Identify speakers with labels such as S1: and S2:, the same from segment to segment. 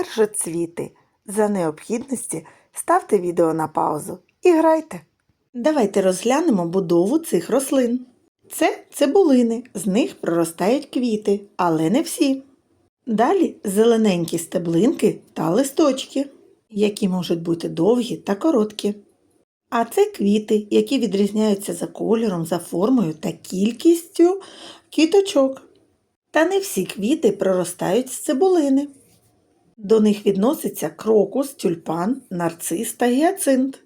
S1: першоцвіти. За необхідності ставте відео на паузу і грайте. Давайте розглянемо будову цих рослин. Це цибулини, з них проростають квіти, але не всі. Далі зелененькі стеблинки та листочки, які можуть бути довгі та короткі. А це квіти, які відрізняються за кольором, за формою та кількістю квіточок. Та не всі квіти проростають з цибулини. До них відноситься крокус, тюльпан, нарцис та гіацинт.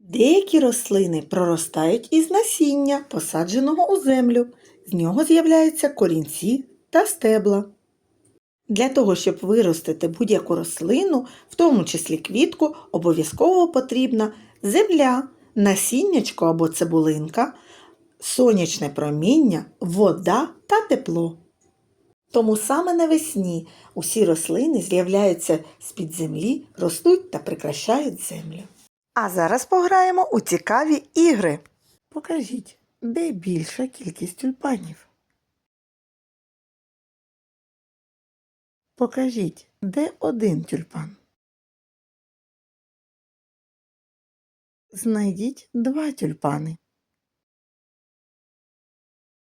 S1: Деякі рослини проростають із насіння, посадженого у землю. З нього з'являються корінці та стебла. Для того, щоб виростити будь-яку рослину, в тому числі квітку, обов'язково потрібна земля, насіннячко або цибулинка, сонячне проміння, вода та тепло. Тому саме навесні усі рослини з'являються з-під землі, ростуть та прикрашають землю. А зараз пограємо у цікаві ігри. Покажіть, де більша кількість тюльпанів? Покажіть, де один тюльпан? Знайдіть два тюльпани.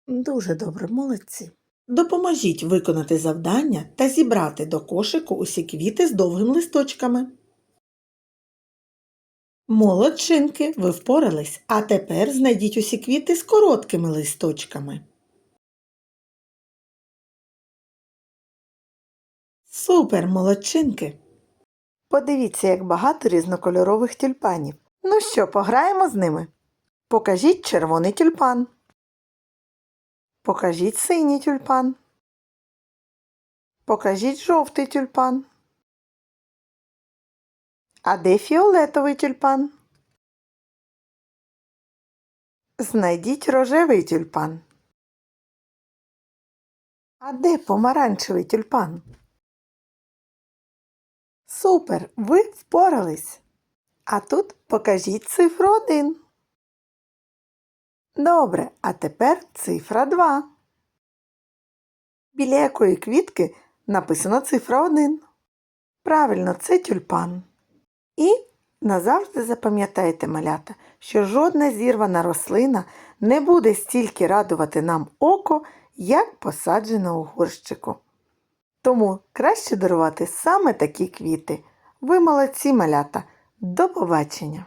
S1: Дуже добре, молодці. Допоможіть виконати завдання та зібрати до кошику усі квіти з довгими листочками. Молодчинки, ви впорались, а тепер знайдіть усі квіти з короткими листочками. Супер, молодчинки! Подивіться, як багато різнокольорових тюльпанів. Ну що, пограємо з ними? Покажіть червоний тюльпан. Покажіть синій тюльпан. Покажіть жовтий тюльпан. А де фіолетовий тюльпан? Знайдіть рожевий тюльпан. А де помаранчевий тюльпан? Супер! Ви впорались. А тут покажіть цифру 1. Добре, а тепер цифра 2. Біля якої квітки написана цифра 1. Правильно, це тюльпан. І назавжди запам'ятайте, малята, що жодна зірвана рослина не буде стільки радувати нам око, як посаджена у горщику. Тому краще дарувати саме такі квіти. Ви молодці, малята. До побачення!